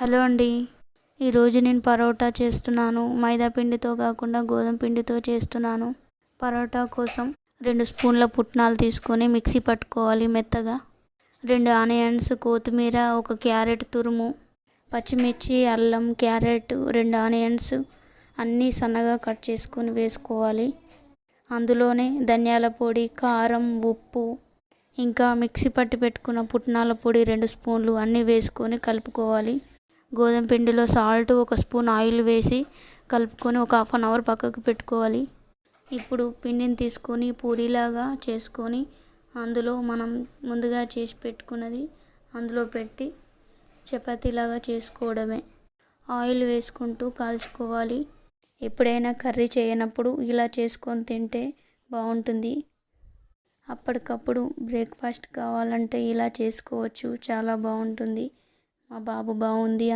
Hello అండి. ఈరోజు నేను పరోటా చేస్తున్నాను. మైదా పిండితో కాకుండా గోధుమ పిండితో చేస్తున్నాను. పరోటా కోసం రెండు స్పూన్ల పుట్నాలు తీసుకొని మిక్సీ పట్టుకోవాలి మెత్తగా. రెండు ఆనియన్స్ కొత్తిమీర ఒక క్యారెట్ తురుము పచ్చిమిర్చి అల్లం క్యారెట్ రెండు ఆనియన్స్ అన్నీ సన్నగా కట్ చేసుకొని వేసుకోవాలి. అందులోనే ధనియాల పొడి కారం ఉప్పు ఇంకా మిక్సీ పట్టి పెట్టుకున్న పుట్నాల పొడి రెండు స్పూన్లు అన్నీ వేసుకొని కలుపుకోవాలి. గోధుమ పిండిలో సాల్ట్ ఒక స్పూన్ ఆయిల్ వేసి కలుపుకొని ఒక హాఫ్ అన్ అవర్ పక్కకు పెట్టుకోవాలి. ఇప్పుడు పిండిని తీసుకొని పూరీలాగా చేసుకొని అందులో మనం ముందుగా చేసి పెట్టుకున్నది అందులో పెట్టి చపాతీలాగా చేసుకోవడమే. ఆయిల్ వేసుకుంటూ కాల్చుకోవాలి. ఎప్పుడైనా కర్రీ చేయనప్పుడు ఇలా చేసుకొని తింటే బాగుంటుంది. అప్పటికప్పుడు బ్రేక్ఫాస్ట్ కావాలంటే ఇలా చేసుకోవచ్చు. చాలా బాగుంటుంది. మా బాబు బాగుంది